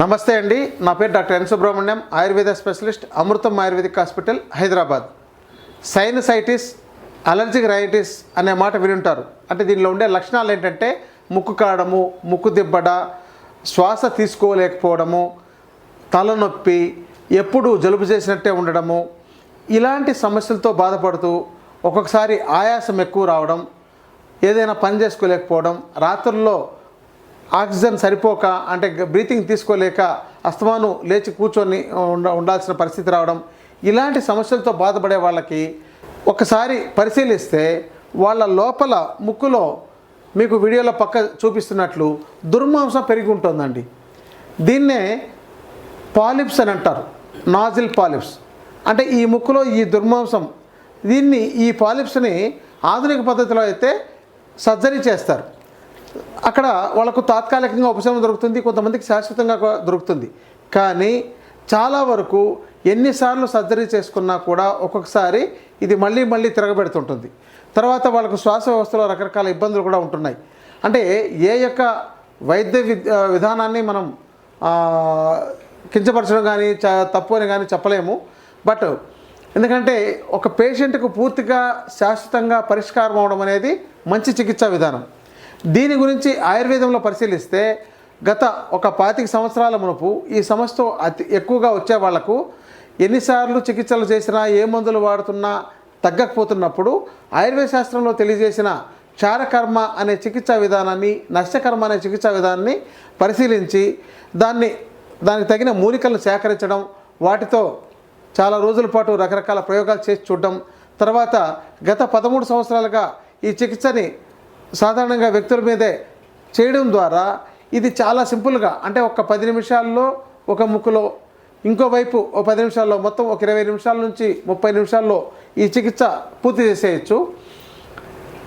నమస్తే అండి నా పేరు doctor N Subrahmanyam Ayurveda specialist Amrutham Ayurvedic hospital Hyderabad. Sinusitis allergic rhinitis అనే మాట వినుంటారు. అంటే దీనిలో ఉండే లక్షణాలు ఏంటంటే ముక్కు కాడము ముక్కు దిబ్బడ శ్వాస తీసుకోలేకపోవడము తలనొప్పి ఎప్పుడు జలుబు చేసినట్టే ఉండడము ఇలాంటి సమస్యలతో బాధపడుతూ ఒక్కొక్కసారి ఆయాసం ఎక్కువ రావడం ఏదైనా పని చేసుకోలేకపోవడం రాత్రుల్లో ఆక్సిజన్ సరిపోక అంటే బ్రీతింగ్ తీసుకోలేక అస్తమాను లేచి కూర్చొని ఉండ ఉండాల్సిన పరిస్థితి రావడం ఇలాంటి సమస్యలతో బాధపడే వాళ్ళకి ఒకసారి పరిశీలిస్తే వాళ్ళ లోపల ముక్కులో మీకు వీడియోలో పక్క చూపిస్తున్నట్లు దుర్మాంసం పెరిగి ఉంటుందండి. దీన్నే పాలిప్స్ అని అంటారు నాజిల్ పాలిప్స్. అంటే ఈ ముక్కులో ఈ దుర్మాంసం దీన్ని ఈ పాలిప్స్ని ఆధునిక పద్ధతిలో అయితే సర్జరీ చేస్తారు. అక్కడ వాళ్ళకు తాత్కాలికంగా ఉపశమనం దొరుకుతుంది కొంతమందికి శాశ్వతంగా దొరుకుతుంది. కానీ చాలా వరకు ఎన్నిసార్లు సర్జరీ చేసుకున్నా కూడా ఒక్కొక్కసారి ఇది మళ్ళీ మళ్ళీ తిరగబెడుతుంటుంది. తర్వాత వాళ్ళకు శ్వాస వ్యవస్థలో రకరకాల ఇబ్బందులు కూడా ఉంటున్నాయి. అంటే ఏ యొక్క వైద్య విధానాన్ని మనం కించపరచడం కానీ చ తప్పు అని కానీ చెప్పలేము. బట్ ఎందుకంటే ఒక పేషెంట్కు పూర్తిగా శాశ్వతంగా పరిష్కారం అవడం అనేది మంచి చికిత్సా విధానం. దీని గురించి ఆయుర్వేదంలో పరిశీలిస్తే గత ఒక పాతిక సంవత్సరాల మునుపు ఈ సమస్యతో అతి ఎక్కువగా వచ్చే వాళ్ళకు ఎన్నిసార్లు చికిత్సలు చేసినా ఏ మందులు వాడుతున్నా తగ్గకపోతున్నప్పుడు ఆయుర్వేద శాస్త్రంలో తెలియజేసిన క్షారకర్మ అనే చికిత్సా విధానాన్ని నష్టకర్మ అనే చికిత్సా విధానాన్ని పరిశీలించి దాన్ని దానికి తగిన మూలికలను సేకరించడం వాటితో చాలా రోజుల పాటు రకరకాల ప్రయోగాలు చేసి చూడడం తర్వాత గత పదమూడు సంవత్సరాలుగా ఈ చికిత్సని సాధారణంగా వ్యక్తుల మీదే చేయడం ద్వారా ఇది చాలా సింపుల్గా అంటే ఒక పది నిమిషాల్లో ఒక ముక్కులో ఇంకోవైపు ఒక పది నిమిషాల్లో మొత్తం ఒక ఇరవై నిమిషాల నుంచి ముప్పై నిమిషాల్లో ఈ చికిత్స పూర్తి చేసేయచ్చు.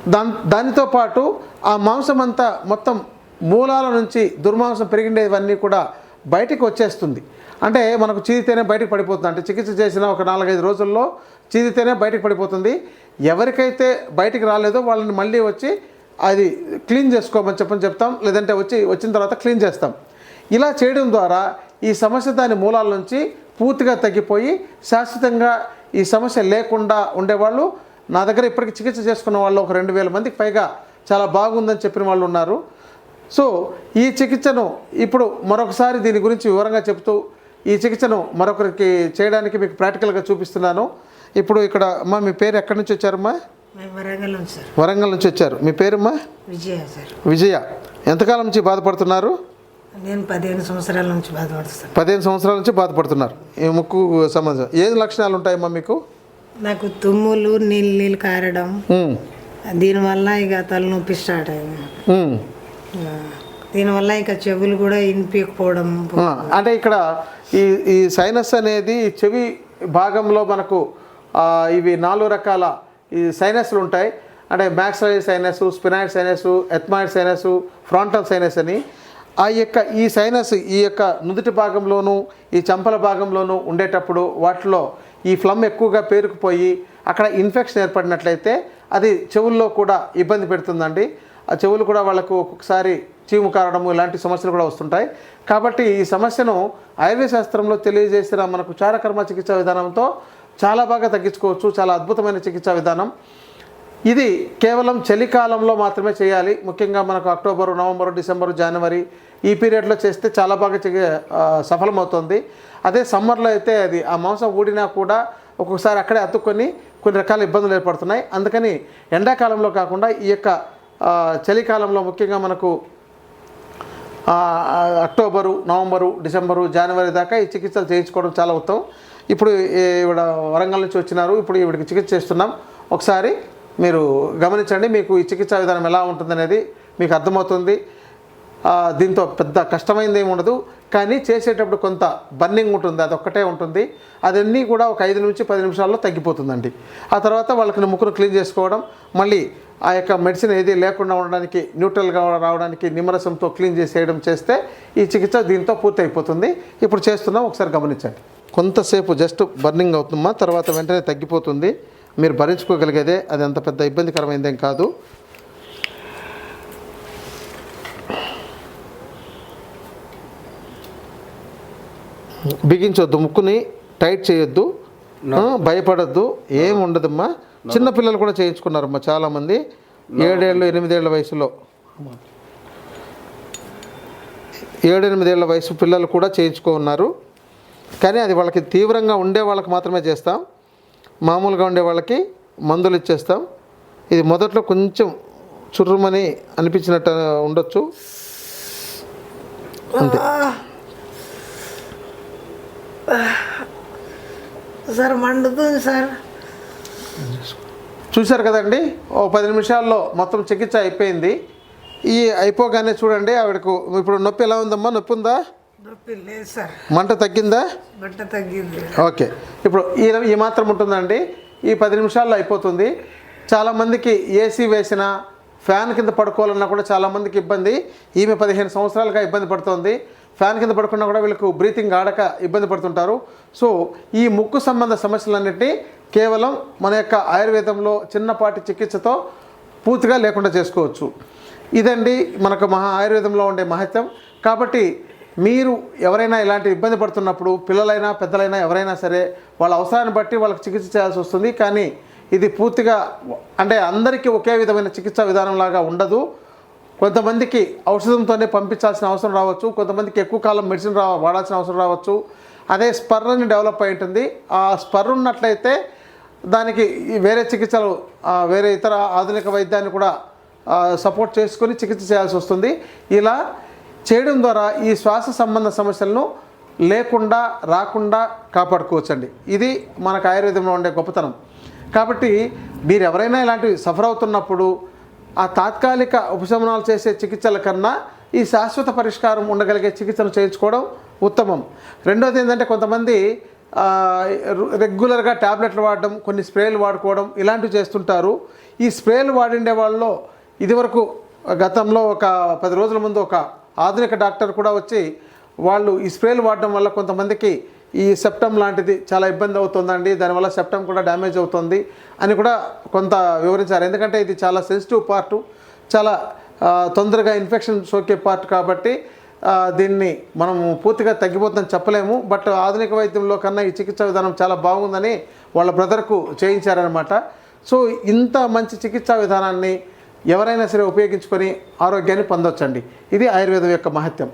దాన్ దానితో పాటు ఆ మాంసం అంతా మొత్తం మూలాల నుంచి దుర్మాంసం పెరిగిండేవన్నీ కూడా బయటికి వచ్చేస్తుంది. అంటే మనకు చీదితేనే బయటకు పడిపోతుంది అంటే చికిత్స చేసిన ఒక నాలుగైదు రోజుల్లో చీదితేనే బయటకు పడిపోతుంది. ఎవరికైతే బయటికి రాలేదో వాళ్ళని మళ్ళీ వచ్చి అది క్లీన్ చేసుకోమని చెప్పని చెప్తాం లేదంటే వచ్చి వచ్చిన తర్వాత క్లీన్ చేస్తాం. ఇలా చేయడం ద్వారా ఈ సమస్య దాని మూలాల నుంచి పూర్తిగా తగ్గిపోయి శాశ్వతంగా ఈ సమస్య లేకుండా ఉండేవాళ్ళు నా దగ్గర ఇప్పటికి చికిత్స చేసుకున్న వాళ్ళు ఒక రెండు వేల మందికి పైగా చాలా బాగుందని చెప్పిన వాళ్ళు ఉన్నారు. సో ఈ చికిత్సను ఇప్పుడు మరొకసారి దీని గురించి వివరంగా చెప్తూ ఈ చికిత్సను మరొకరికి చేయడానికి మీకు ప్రాక్టికల్గా చూపిస్తున్నాను. ఇప్పుడు ఇక్కడ అమ్మ మీ పేరు ఎక్కడి నుంచి వచ్చారమ్మా? వరంగల్ ఉంది సార్. వరంగల్ నుంచి వచ్చారు. మీ పేరమ్మా? విజయ సార్. విజయ. ఎంతకాలం నుంచి బాధపడుతున్నారు? నేను పదిహేను సంవత్సరాల నుంచి బాధపడుతాను పదిహేను సంవత్సరాల నుంచి బాధపడుతున్నారు. ఈ ముక్కు సంబంధం. ఏం లక్షణాలు ఉంటాయమ్మా మీకు? నాకు తుమ్ములు నీళ్ళు నీళ్ళు కారడం. దీనివల్ల ఇక తలనొప్పి స్టార్ట్ అయింది. ఆ, దీనివల్ల ఇక చెవులు కూడా ఇనిపించకపోవడం అంటే ఇక్కడ ఈ ఈ సైనస్ అనేది చెవి భాగంలో మనకు ఇవి నాలుగు రకాల ఈ సైనస్లు ఉంటాయి. అంటే maxillary sinus sphenoid sinus ethmoid sinus frontal sinus అని. ఆ యొక్క ఈ సైనస్ ఈ యొక్క నుదుటి భాగంలోనూ ఈ చంపల భాగంలోనూ ఉండేటప్పుడు వాటిలో ఈ ఫ్లమ్ ఎక్కువగా పేరుకుపోయి అక్కడ ఇన్ఫెక్షన్ ఏర్పడినట్లయితే అది చెవుల్లో కూడా ఇబ్బంది పెడుతుందండి. ఆ చెవులు కూడా వాళ్ళకు ఒక్కొక్కసారి చీము కారడము ఇలాంటి సమస్యలు కూడా వస్తుంటాయి. కాబట్టి ఈ సమస్యను ఆయుర్వేద శాస్త్రంలో తెలియజేసిన మనకు చారకర్మ చికిత్సా విధానంతో చాలా బాగా తగ్గించుకోవచ్చు చాలా అద్భుతమైన చికిత్సా విధానం. ఇది కేవలం చలికాలంలో మాత్రమే చేయాలి. ముఖ్యంగా మనకు అక్టోబరు నవంబరు డిసెంబరు జనవరి ఈ పీరియడ్లో చేస్తే చాలా బాగా సఫలమవుతుంది. అదే సమ్మర్లో అయితే అది ఆ మాంసం ఊడినా కూడా ఒక్కొక్కసారి అక్కడే అతుక్కొని కొన్ని రకాల ఇబ్బందులు ఏర్పడుతున్నాయి. అందుకని ఎండాకాలంలో కాకుండా ఈ యొక్క చలికాలంలో ముఖ్యంగా మనకు అక్టోబరు నవంబరు డిసెంబరు జనవరి దాకా ఈ చికిత్సలు చేయించుకోవడం చాలా ఉత్తమం. ఇప్పుడు ఈవిడ వరంగల్ నుంచి వచ్చినారు ఇప్పుడు ఈవిడికి చికిత్స చేస్తున్నాం. ఒకసారి మీరు గమనించండి మీకు ఈ చికిత్సా విధానం ఎలా ఉంటుందనేది మీకు అర్థమవుతుంది. దీంతో పెద్ద కష్టమైంది ఏమి ఉండదు. కానీ చేసేటప్పుడు కొంత బర్నింగ్ ఉంటుంది అది ఒక్కటే ఉంటుంది. అదన్నీ కూడా ఒక ఐదు నుంచి పది నిమిషాల్లో తగ్గిపోతుందండి. ఆ తర్వాత వాళ్ళకి ముక్కును క్లీన్ చేసుకోవడం మళ్ళీ ఆ యొక్క మెడిసిన్ ఏది లేకుండా ఉండడానికి న్యూట్రల్గా రావడానికి నిమ్మరసంతో క్లీన్ చేసేయడం చేస్తే ఈ చికిత్స దీంతో పూర్తి అయిపోతుంది ఇప్పుడు చేస్తున్నాం ఒకసారి గమనించండి. కొంతసేపు జస్ట్ బర్నింగ్ అవుతుందమ్మా తర్వాత వెంటనే తగ్గిపోతుంది. మీరు భరించుకోగలిగేదే అది అంత పెద్ద ఇబ్బందికరమైందేం కాదు. బిగించొద్దు ముక్కుని టైట్ చేయొద్దు. భయపడొద్దు ఏం ఉండదమ్మా. చిన్న పిల్లలు కూడా చేయించుకున్నారమ్మా చాలామంది. ఏడేళ్ళు ఎనిమిదేళ్ళ వయసులో. ఏడు ఎనిమిదేళ్ళ వయసు పిల్లలు కూడా చేయించుకున్నారు కానీ అది వాళ్ళకి తీవ్రంగా ఉండే వాళ్ళకి మాత్రమే చేస్తాం. మామూలుగా ఉండే వాళ్ళకి మందులు ఇచ్చేస్తాం. ఇది మొదట్లో కొంచెం చుర్రుమని అనిపించినట్టు ఉండొచ్చు. అంతే. సార్ మండుతుంది సార్. చూశారు కదండి? ఓ పది నిమిషాల్లో మొత్తం చికిత్స అయిపోయింది. ఈ అయిపోగానే చూడండి ఆవిడకు ఇప్పుడు నొప్పి ఎలా ఉందమ్మా? నొప్పి ఉందా? నొప్పి లేదు సార్. మంట తగ్గిందా? బట్ట తగ్గింది. ఓకే. ఇప్పుడు ఈ ఈ మాత్రం ఉంటుందండి. ఈ పది నిమిషాల్లో అయిపోతుంది. చాలామందికి ఏసీ వేసిన ఫ్యాన్ కింద పడుకోవాలన్నా కూడా చాలామందికి ఇబ్బంది. ఈమె పదిహేను సంవత్సరాలుగా ఇబ్బంది పడుతోంది. ఫ్యాన్ కింద పడుకున్నా కూడా వీళ్ళకు బ్రీతింగ్ ఆడక ఇబ్బంది పడుతుంటారు. సో ఈ ముక్కు సంబంధ సమస్యలన్నింటినీ కేవలం మన యొక్క ఆయుర్వేదంలో చిన్నపాటి చికిత్సతో పూర్తిగా లేకుండా చేసుకోవచ్చు. ఇదండి మనకు మహా ఆయుర్వేదంలో ఉండే మహత్యం. కాబట్టి మీరు ఎవరైనా ఇలాంటి ఇబ్బంది పడుతున్నప్పుడు పిల్లలైనా పెద్దలైనా ఎవరైనా సరే వాళ్ళ అవసరాన్ని బట్టి వాళ్ళకి చికిత్స చేయాల్సి వస్తుంది. కానీ ఇది పూర్తిగా అంటే అందరికీ ఒకే విధమైన చికిత్సా విధానం లాగా ఉండదు. కొంతమందికి ఔషధంతోనే పంపించాల్సిన అవసరం రావచ్చు. కొంతమందికి ఎక్కువ కాలం మెడిసిన్ రా వాడాల్సిన అవసరం రావచ్చు. అదే స్పర్రని డెవలప్ అయి ఉంటుంది. ఆ స్పర్ ఉన్నట్లయితే దానికి ఈ వేరే చికిత్సలు వేరే ఇతర ఆధునిక వైద్యాన్ని కూడా సపోర్ట్ చేసుకొని చికిత్స చేయాల్సి వస్తుంది. ఇలా చేయడం ద్వారా ఈ శ్వాస సంబంధ సమస్యలను లేకుండా రాకుండా కాపాడుకోవచ్చండి. ఇది మనకు ఆయుర్వేదంలో ఉండే గొప్పతనం. కాబట్టి మీరు ఎవరైనా ఇలాంటివి సఫర్ అవుతున్నప్పుడు ఆ తాత్కాలిక ఉపశమనాలు చేసే చికిత్సల కన్నా ఈ శాశ్వత పరిష్కారం ఉండగలిగే చికిత్సను చేయించుకోవడం ఉత్తమం. రెండోది ఏంటంటే కొంతమంది రెగ్యులర్గా ట్యాబ్లెట్లు వాడడం కొన్ని స్ప్రేలు వాడుకోవడం ఇలాంటివి చేస్తుంటారు. ఈ స్ప్రేలు వాడిండే వాళ్ళలో ఇదివరకు గతంలో ఒక పది రోజుల ముందు ఒక ఆధునిక డాక్టర్ కూడా వచ్చి వాళ్ళు ఈ స్ప్రేలు వాడడం వల్ల కొంతమందికి ఈ సెప్టమ్ లాంటిది చాలా ఇబ్బంది అవుతుందండి. దానివల్ల సెప్టమ్ కూడా డ్యామేజ్ అవుతుంది అని కూడా కొంత వివరించారు. ఎందుకంటే ఇది చాలా సెన్సిటివ్ పార్టు చాలా తొందరగా ఇన్ఫెక్షన్ సోకే పార్ట్ కాబట్టి దీన్ని మనము పూర్తిగా తగ్గిపోతుందని చెప్పలేము. బట్ ఆధునిక వైద్యంలో కన్నా ఈ చికిత్స విధానం చాలా బాగుందని వాళ్ళ బ్రదర్కు చేయించారనమాట సో ఇంత మంచి చికిత్సా విధానాన్ని ఎవరైనా సరే ఉపయోగించుకొని ఆరోగ్యాన్ని పొందొచ్చండి. ఇది ఆయుర్వేదం యొక్క మహత్యం.